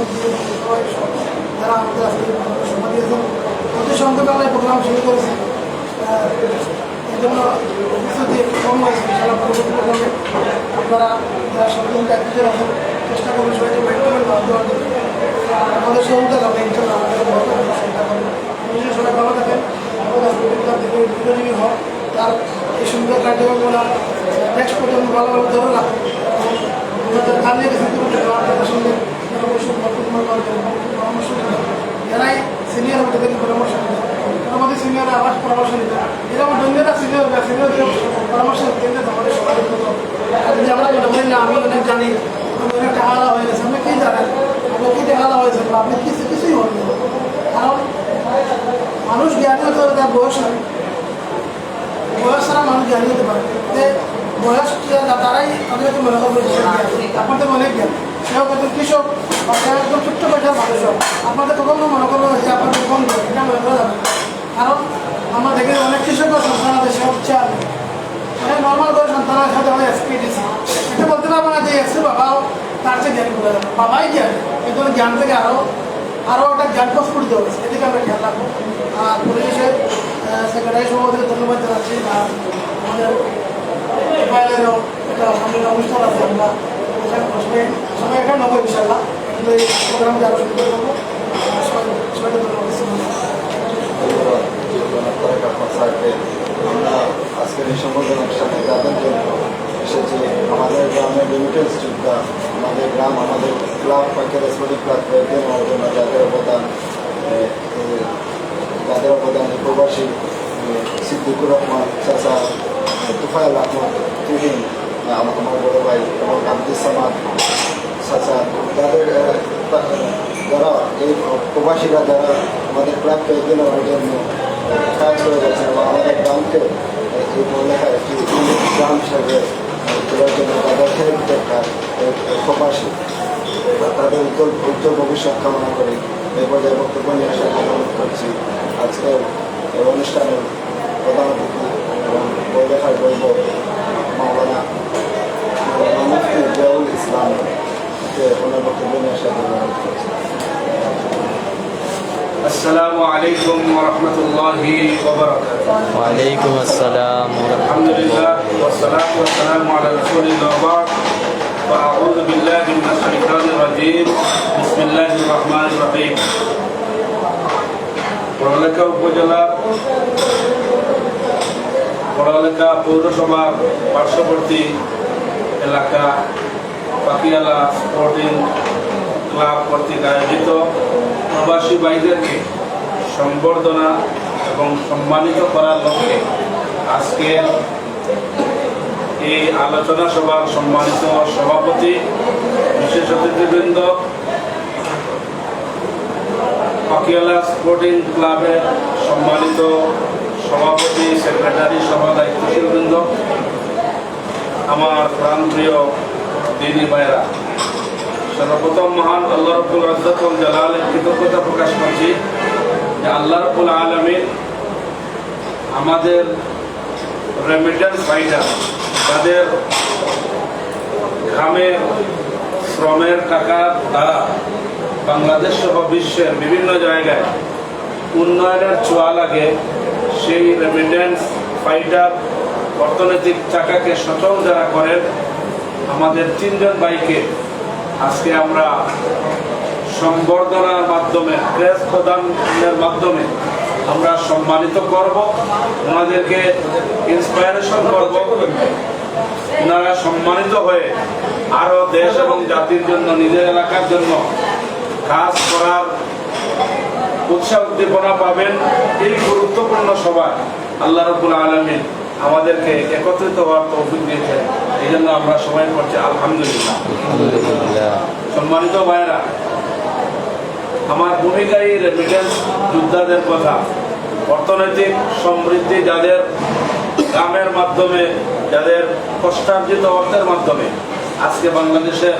সব যারা আমাদের আজকে সময় দিয়েছেন অতি সন্তকালে প্রোগ্রাম শুরু করেছে আহ, এই জন্য কিছুতে কম হয়েছে আপনারা যারা সকল ব্যক্তিদের আছেন চেষ্টা করবেন সবাইকে ওয়েট করবেন আমাদের সহযোগিতা করবেন ইনশাল্লাহ আমাদের করবেন নিজের সবাই ভালো থাকেন হোক তার এই সুন্দর কার্যক্রমগুলো নেক্সট পর্যন্ত ভালো ভালো ধরে রাখুন কিন্তু আপনাদের সঙ্গে অবশ্যই বর্তমান পরামর্শ নেবেন। যারাই সিনিয়র হতে থেকে পরামর্শ নেবেন আমাদের সিনিয়র আবার পরামর্শ নিতে এরা আমার জন্যরা সিনিয়র বা সিনিয়র পরামর্শ কেন্দ্রে আমাদের সবাই যদি আমরা মনে না আমি অনেক জানি অনেক টাকা হয়ে গেছে আপনি কি জানেন আপনি কি মনে জ্ঞান কিন্তু কৃষক বা সে একদম ছোট্ট পয়সার মানুষ, আপনাদের কখনো মনে করবে যে আপনাদের দেবে এটা মনে করা যাবে কারণ আমরা দেখি অনেক কৃষক সন্তান আছে সে হচ্ছে আমি মানে নর্মাল করে সন্তানের সাথে হয় এসপিডিসি এটা বলতে পারব না যে এসে বাবাও তার চেয়ে জ্ঞানী বলে যাবে। বাবাই জ্ঞান এই জন্য জ্ঞান থেকে আরও আরও একটা জ্ঞান প্রস্ফুটিত হয়েছে এদিকে আমরা খেয়াল রাখব। আর পরিবেশের সেক্রেটারি সভাপতিকে ধন্যবাদ জানাচ্ছি। আর আমাদের মোবাইলেরও একটা সামনের অনুষ্ঠান আছে আমরা ওখানে বসবে সবাই এখানে নেব ইনশাল্লাহ কিন্তু এই প্রোগ্রামটা আরও শুরু আর সবাই সবাইকে আমরা আজকের এই সম্বোধন অনুষ্ঠানে যাদের জন্য এসেছি আমাদের গ্রামের রেমিটেন্স যোদ্ধা আমাদের গ্রাম, আমাদের ক্লাব পাখের স্পোর্টিং ক্লাব কয়েকদিন হওয়ার জন্য যাদের অবদান যাদের অবদান প্রবাসী সিদ্দিকুর রহমান চাচা আহমদ তুহিন আমার আমার বড় ভাই এবং আব্দুল সামাদ চাচা যাদের এ, যারা এই প্রবাসীরা যারা আমাদের ক্লাবকে এগিয়ে নেওয়ার জন্য কাজ করে যাচ্ছেন এবং আমাদের গ্রামকে এই পড়ালেখায় একটি গ্রাম হিসাবে তোলার জন্য তাদের হেল্প দরকার প্রবাসী তাদের উজ্জ্বল উজ্জ্বল ভবিষ্যৎ কামনা করি এই পর্যায়ে বক্তব্য নিয়ে আসার অনুরোধ করছি। আজকের এই অনুষ্ঠানের প্রধান অতিথি এবং বই লেখার বৈব জিয়াউল ইসলামকে ওনার বক্তব্য নিয়ে আসার জন্য অনুরোধ করছি السلام عليكم ورحمة الله وبركاته ওয়ালাইকুম আসসালাম الحمد لله والصلاة والسلام على رسول الله وبعد فأعوذ بالله من الشيطان الرجيم بسم الله الرحمن الرحيم পড়ালেখা উপজেলা পড়ালেখা পৌরসভার পার্শ্ববর্তী এলাকা পাকিয়ালা স্পোর্টিং ক্লাব কর্তৃক আয়োজিত প্রবাসী ভাইদেরকে সম্বর্ধনা এবং সম্মানিত করার লক্ষ্যে আজকে এই আলোচনা সভার সম্মানিত সভাপতি, বিশেষ অতিথিবৃন্দ পাকিয়ালা স্পোর্টিং ক্লাবের সম্মানিত সভাপতি সেক্রেটারি সভা দায়িত্বশীল বৃন্দ আমার প্রাণপ্রিয় দিনী ভাইয়েরা, সর্বপ্রথম মহান আল্লাহ রব্বুল আজ্জাতুল জালালের কৃতজ্ঞতা প্রকাশ করছি যে আল্লাহ রব্বুল আলমিন আমাদের রেমিটেন্স ফাইটার তাদের ঘামের শ্রমের টাকা দ্বারা বাংলাদেশ সহ বিশ্বের বিভিন্ন জায়গায় উন্নয়নের ছোঁয়া লাগে, সেই রেমিটেন্স ফাইটার অর্থনৈতিক চাকাকে সচল যারা করেন আমাদের তিনজন ভাইকে আজকে আমরা সম্বর্ধনার মাধ্যমে ক্রেস প্রদানের মাধ্যমে আমরা সম্মানিত করব। ওনাদেরকে ইন্সপায়ারেশন করব। ওনারা সম্মানিত হয়ে আরও দেশ এবং জাতির জন্য, নিজের এলাকার জন্য কাজ করার উৎসাহ উদ্দীপনা পাবেন। এই গুরুত্বপূর্ণ সভায় আল্লাহ রবুল আলমিন আমাদেরকে একত্রিত হওয়ার তৌফিক দিয়েছেন। এই জন্য আমরা সবাই করছি আলহামদুলিল্লাহ। সম্মানিত ভাইরা আমার ভূমিকাই রেমিটেন্স যোদ্ধাদের কথা অর্থনৈতিক সমৃদ্ধি যাদের কামের মাধ্যমে যাদের কষ্টার্জিত অর্থের মাধ্যমে আজকে বাংলাদেশের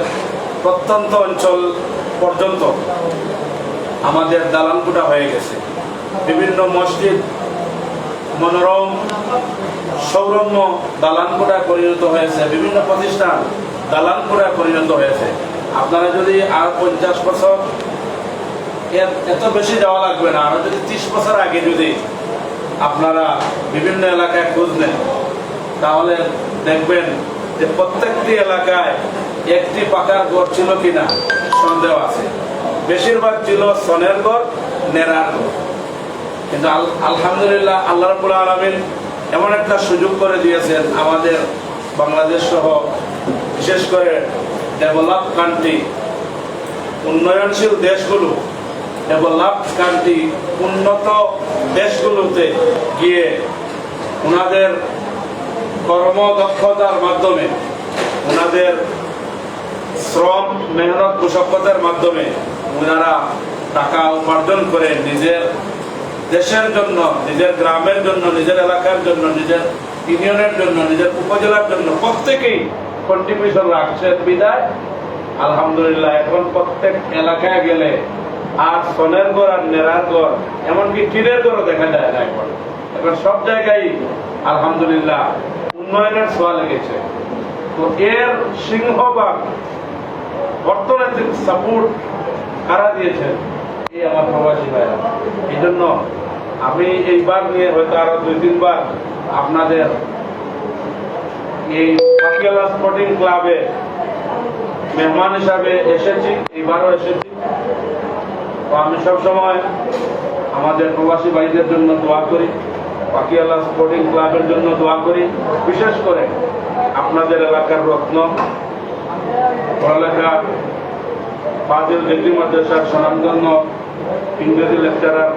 প্রত্যন্ত অঞ্চল পর্যন্ত আমাদের দালানকুটা হয়ে গেছে। বিভিন্ন মসজিদ মনোরম সৌরম্য দালানকোটা পরিণত হয়েছে, বিভিন্ন প্রতিষ্ঠান দালানকোটা পরিণত হয়েছে। আপনারা যদি আর পঞ্চাশ বছর এত বেশি যাওয়া লাগবে না, আরও যদি ত্রিশ বছর আগে যদি আপনারা বিভিন্ন এলাকায় খোঁজ নেন, তাহলে দেখবেন যে প্রত্যেকটি এলাকায় একটি পাকার ঘর ছিল কিনা সন্দেহ আছে। বেশিরভাগ ছিল সনের ঘর নেরার ঘর। কিন্তু আল- আলহামদুলিল্লাহ আল্লাহ রাবুল আলমিন এমন একটা সুযোগ করে দিয়েছেন আমাদের বাংলাদেশ সহ, বিশেষ করে ডেভেলপ কান্ট্রি উন্নয়নশীল দেশগুলো ডেভেলপ কান্ট্রি উন্নত দেশগুলোতে গিয়ে ওনাদের কর্মদক্ষতার মাধ্যমে ওনাদের শ্রম মেহনত কুশকতার মাধ্যমে ওনারা টাকা উপার্জন করে নিজের দেশের জন্য, নিজের গ্রামের জন্য, নিজের এলাকার জন্য, নিজের ইউনিয়নের জন্য, নিজের উপজেলার জন্য প্রত্যেকেই কন্ট্রিবিউশন রাখছেন বিদায়। আলহামদুলিল্লাহ, এখন প্রত্যেক এলাকায় গেলে আর সনের ঘর আর নেড়ার ঘর, এমনকি টিনের ঘরও দেখা যায় না এখন। এখন সব জায়গায় আলহামদুলিল্লাহ উন্নয়নের ছোঁয়া লেগেছে। তো এর সিংহভাগ অর্থনৈতিক সাপোর্ট কারা দিয়েছেন আমার প্রবাসী এই জন্য আমি এইবার নিয়ে হয়তো আরও দুই তিনবার আপনাদের এই পাকিয়ালা স্পোর্টিং ক্লাবে মেহমান হিসাবে এসেছি, এইবারও এসেছি। তো আমি সবসময় আমাদের প্রবাসী ভাইদের জন্য দোয়া করি, পাকিয়ালা স্পোর্টিং ক্লাবের জন্য দোয়া করি। বিশেষ করে আপনাদের এলাকার রত্ন পড়ালেখা ফাজিল ডিগ্রি মাদ্রাসার স্বনামধন্য ইংরেজি লেকচারার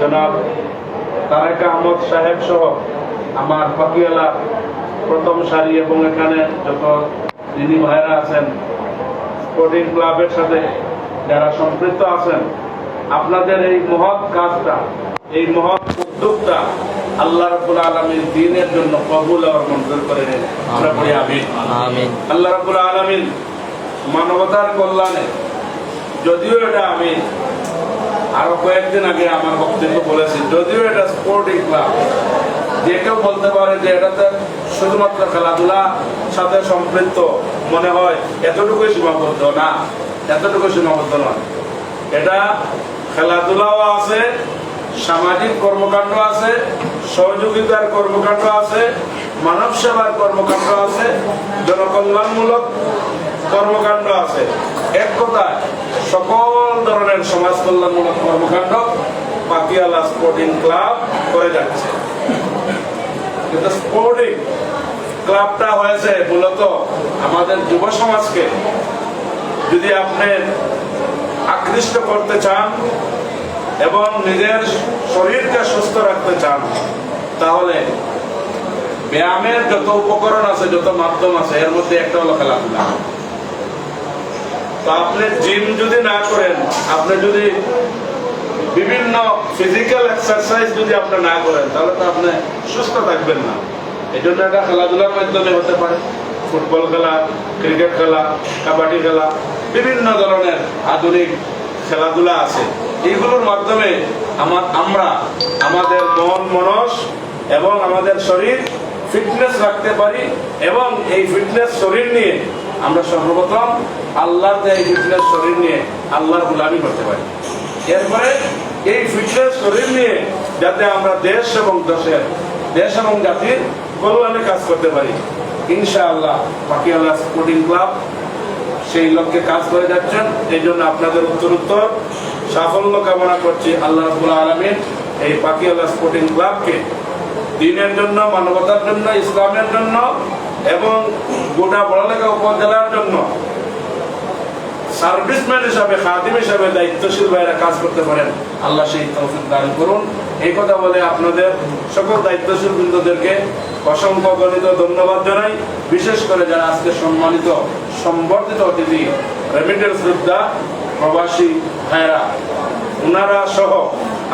জনাব তারেক আহমদ সাহেব সহ আমার পাকিয়ালা প্রথম সারি এবং এখানে যত দিনী ভাইরা আছেন স্পোর্টিং ক্লাবের সাথে যারা সম্পৃক্ত আছেন আপনাদের এই মহৎ কাজটা এই মহৎ উদ্যোগটা আল্লাহ রবুল আলমীর দিনের জন্য কবুল আর মঞ্জুর করে নিন। আমরা পড়ি আমিন। আমিন। আল্লাহ রাবুল আলমিন মানবতার কল্যাণে যদিও এটা আমি আরও কয়েকদিন আগে আমার বক্তব্য বলেছি, যদিও এটা স্পোর্টিং ক্লাব যে কেউ বলতে পারে যে এটাতে শুধুমাত্র খেলাধুলা সাথে সম্পৃক্ত মনে হয়, এতটুকুই সীমাবদ্ধ না এতটুকু সীমাবদ্ধ নয়। এটা খেলাধুলাও আছে, সামাজিক কর্মকাণ্ড আছে, সহযোগিতার কর্মকাণ্ড আছে, মানব সেবার কর্মকাণ্ড আছে, জনকল্যাণমূলক কর্মকাণ্ড আছে। এক কথায়, সকল ধরনের সমাজ কল্যাণমূলক কর্মকাণ্ড পাতিয়ালা স্পোর্টিং ক্লাব করে যাচ্ছে। কিন্তু স্পোর্টিং ক্লাবটা হয়েছে মূলত আমাদের যুব সমাজকে। যদি আপনি আকৃষ্ট করতে চান এবং নিজের শরীরকে সুস্থ রাখতে চান, তাহলে ব্যায়ামের যত উপকরণ আছে, যত মাধ্যম আছে, এর মধ্যে একটা হলো খেলাধুলা। আপনি জিম যদি না করেন, আপনি যদি বিভিন্ন ফিজিক্যাল এক্সারসাইজ যদি আপনি না করেন, তাহলে তো আপনি সুস্থ থাকবেন না। এই জন্য এটা খেলাধুলার মাধ্যমে হতে পারে। ফুটবল খেলা, ক্রিকেট খেলা, কাবাডি খেলা, বিভিন্ন ধরনের আধুনিক খেলাধুলা আছে। এইগুলোর মাধ্যমে আমার আমরা আমাদের মন, মনস এবং আমাদের শরীর ফিটনেস রাখতে পারি এবং এই ফিটনেস শরীর নিয়ে আমরা সর্বপ্রথম আল্লাহর দেয় ফিটনেস শরীর নিয়ে আল্লাহর গুলামি করতে পারি। এরপরে এই ফিটনেস শরীর নিয়ে যাতে আমরা দেশ এবং দেশের, দেশ এবং জাতির কল্যাণে কাজ করতে পারি। ইনশাআল্লাহ পাকিয়াল্লাহ স্পোর্টিং ক্লাব সেই লক্ষ্যে কাজ করে যাচ্ছেন। এই জন্য আপনাদের উত্তর উত্তর সাফল্য কামনা করছি আল্লাহ রাবুল আলমিন। এই পাকিয়াল্লাহ স্পোর্টিং ক্লাবকে দিনের জন্য, মানবতার জন্য, ইসলামের জন্য এবং গোটা পড়ালেখা উপজেলার জন্য সার্ভিসম্যান হিসাবে, খাদিম হিসাবে দায়িত্বশীল ভাইরা কাজ করতে পারেন। আল্লাহ সেই তৌফিক দান করুন। এই কথা বলে আপনাদের সকল দায়িত্বশীল বৃন্দদেরকে অসংখ্য গণিত ধন্যবাদ জানাই। বিশেষ করে যারা আজকে সম্মানিত, সম্বর্ধিত অতিথি রেমিটেন্স যোদ্ধা প্রবাসী ভাইরা ওনারা সহ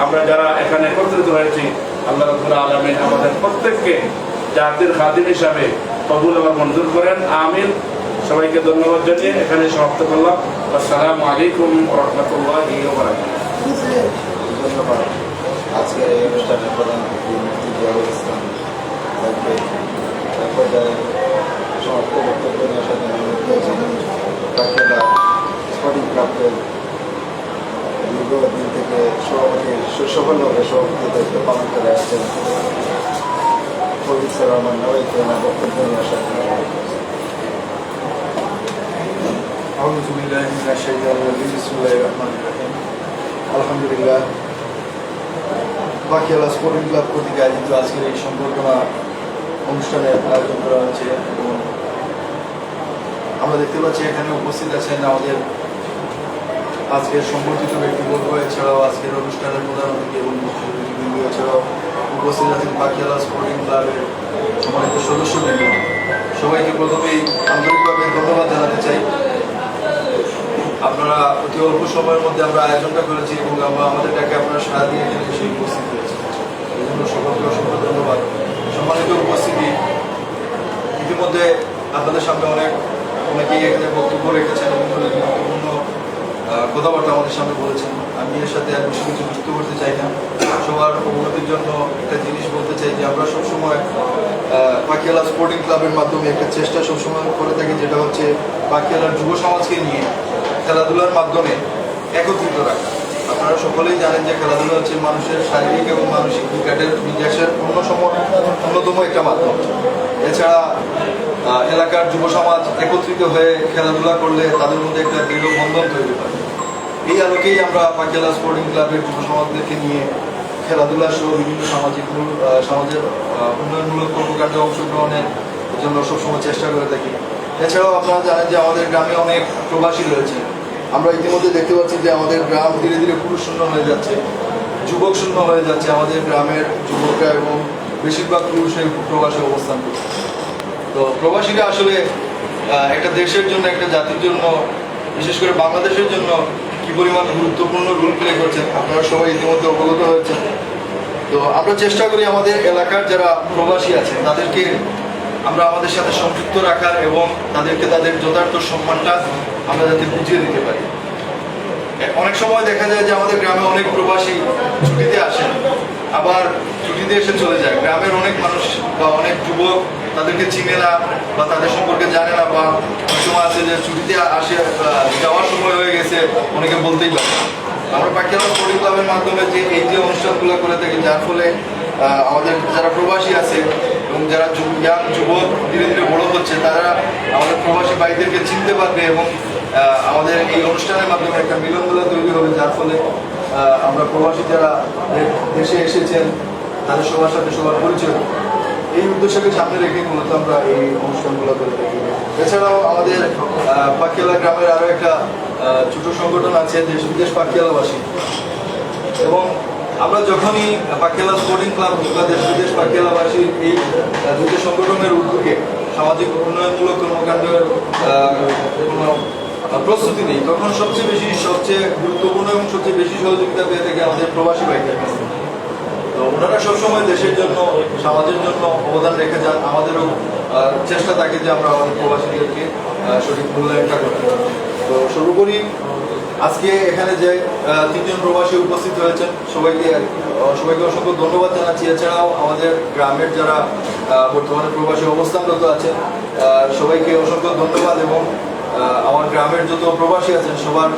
আমরা যারা এখানে একত্রিত হয়েছি, আল্লাহ রবুল আলমিন আমাদের প্রত্যেককে জাতির খাদিম হিসাবে কবুল এবং মঞ্জুর করেন। আমিন। সবাইকে ধন্যবাদ জানিয়ে এখানে সমাপ্ত করলাম। আসসালামু আলাইকুম রহমতুল্লাহ আলহামদুলিল্লাহ বাকি আল্লাহ স্পোর্টিং ক্লাব কর্তৃক আয়োজিত আজকের এই সম্পর্কনা অনুষ্ঠানে আয়োজন করা হয়েছে এবং আমরা দেখতে পাচ্ছি এখানে উপস্থিত আছেন আমাদের আজকের সম্পর্কিত ব্যক্তিবর্গ, এছাড়াও আজকের অনুষ্ঠানের প্রধান অতিথি এবং মুখ্যমন্ত্রীবৃন্দ এছাড়াও উপস্থিত আছেন পাখিয়ালা স্পোর্টিং ক্লাবের সম্মানিত সদস্যবৃন্দ। সবাইকে প্রথমেই আন্তরিকভাবে ধন্যবাদ জানাতে চাই। আপনারা অতি অল্প সময়ের মধ্যে আমরা আয়োজনটা করেছি এবং আমরা আমাদের ডাকে আপনারা সারা দিয়ে এসে উপস্থিত হয়েছে। এই জন্য সকলকে অসংখ্য ধন্যবাদ। সম্মানিত উপস্থিতি, ইতিমধ্যে আপনাদের সামনে অনেক, অনেকেই এখানে বক্তব্য রেখেছেন এবং অনেক গুরুত্বপূর্ণ কথাবার্তা আমাদের সামনে বলেছেন। আমি এর সাথে আর বেশি কিছু যুক্ত করতে চাই না। সবার অবগতির জন্য একটা জিনিস বলতে চাই যে আমরা সবসময় পাখিয়ালা স্পোর্টিং ক্লাবের মাধ্যমে একটা চেষ্টা সবসময় করে থাকি, যেটা হচ্ছে পাখিয়ালার যুব সমাজকে নিয়ে। খেলাধুলার মাধ্যমে একত্রিত রাখা। আপনারা সকলেই জানেন যে খেলাধুলা হচ্ছে মানুষের শারীরিক এবং মানসিক বিকাশের বিকাশের অন্যতম অন্যতম একটা মাধ্যম। এছাড়া এলাকার যুব সমাজ একত্রিত হয়ে খেলাধুলা করলে তাদের মধ্যে একটা দৃঢ় বন্ধন তৈরি হয়। এই আলোকেই আমরা পাকিয়ালা স্পোর্টিং ক্লাবের যুব সমাজদেরকে নিয়ে খেলাধুলা সহ বিভিন্ন সামাজিক সমাজের উন্নয়নমূলক কর্মকাণ্ডে অংশগ্রহণের জন্য সবসময় চেষ্টা করে থাকি। এছাড়াও আপনারা জানেন যে আমাদের গ্রামে অনেক প্রবাসী রয়েছে। আমরা ইতিমধ্যে দেখতে পাচ্ছি যে আমাদের গ্রাম ধীরে ধীরে পুরুষ শূন্য হয়ে যাচ্ছে, যুবক শূন্য হয়ে যাচ্ছে, আমাদের গ্রামের যুবকরা এবং বেশিরভাগ পুরুষের প্রবাসে অবস্থান করছে। তো প্রবাসীরা আসলে একটা দেশের জন্য, একটা জাতির জন্য, বিশেষ করে বাংলাদেশের জন্য কি পরিমাণ গুরুত্বপূর্ণ রোল প্লে করছেন, আপনারা সবাই ইতিমধ্যে অবগত হয়েছেন। তো আমরা চেষ্টা করি আমাদের এলাকার যারা প্রবাসী আছেন, তাদেরকে আমরা আমাদের সাথে সংযুক্ত রাখার এবং তাদেরকে তাদের যথার্থ সম্মানটা আমরা যাতে বুঝিয়ে দিতে পারি অনেক সময় দেখা যায় যে আমাদের গ্রামে অনেক প্রবাসী ছুটিতে আসেন আবার ছুটিতে এসে চলে যায় গ্রামের অনেক মানুষ বা অনেক যুবক তাদেরকে চিনে না বা তাদের সম্পর্কে জানে না বা অনেক সময় আছে যে ছুটিতে আসে যাওয়ার সময় হয়ে গেছে, অনেকে বলতেই পারে। আমরা পাখিয়ালা স্পোর্টিং ক্লাবের মাধ্যমে যে এই যে অনুষ্ঠানগুলো করে থাকি, যার ফলে আমাদের যারা প্রবাসী আছে এবং যারা ইয়াং যুবক, ধীরে ধীরে বড় হচ্ছে, তারা আমাদের প্রবাসী ভাইদেরকে চিনতে পারবে এবং আমাদের এই অনুষ্ঠানের মাধ্যমে একটা মিলনগুলো তৈরি হবে, যার ফলে আমরা প্রবাসী যারা দেশে এসেছেন, তাদের সবার সাথে সবার পরিচয় এই উদ্দেশ্যকে সামনে রেখে মূলত আমরা এই অনুষ্ঠানগুলো করে থাকি। এছাড়াও আমাদের পাখিয়ালা গ্রামের আরও একটা ছোট সংগঠন আছে, দেশ বিদেশ পাখিয়ালাবাসী। এবং আমরা যখনই পাখিয়ালা স্পোর্টিং ক্লাব বা দেশ বিদেশ পাখিয়ালাবাসীর এই দুটো সংগঠনের উদ্যোগে সামাজিক উন্নয়নমূলক কর্মকাণ্ডের কোনো প্রস্তুতি নেই, তখন সবচেয়ে বেশি, সবচেয়ে গুরুত্বপূর্ণ এবং সবচেয়ে বেশি সহযোগিতা পেয়ে থাকে আমাদের প্রবাসী ভাইদের তো ওনারা সবসময় দেশের জন্য, সমাজের জন্য অবদান রেখে যান, আমাদেরও চেষ্টা থাকে যে আমরা আমাদের প্রবাসীদেরকে সঠিক মূল্যায়নটা করতে। তো সর্বোপরি আজকে এখানে যে তিনজন প্রবাসী উপস্থিত হয়েছেন সবাইকে সবাইকে অসংখ্য ধন্যবাদ জানাচ্ছি। এছাড়াও আমাদের গ্রামের যারা বর্তমানে প্রবাসী অবস্থানরত আছেন সবাইকে অসংখ্য ধন্যবাদ এবং আমার গ্রামের যত প্রবাসী আছেন সবার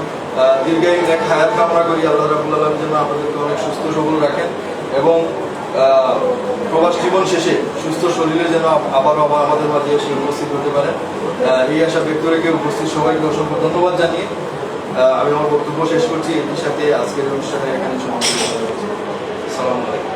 দীর্ঘায়ু এক হায়াত কামনা করি। আল্লাহ রাবুল আলম যেন আপনাদেরকে অনেক সুস্থ সবল রাখেন এবং প্রবাস জীবন শেষে সুস্থ শরীরে যেন আব- আবারও আবার আমাদের মাঝে এসে উপস্থিত হতে আহ, এই আশা ব্যক্ত রেখে উপস্থিত সবাইকে অসংখ্য ধন্যবাদ জানিয়ে আমি আমার বক্তব্য শেষ করছি। এটির সাথে আজকের অনুষ্ঠানে এখানে সমাপ্ত করছি সালাম আলাইকুম।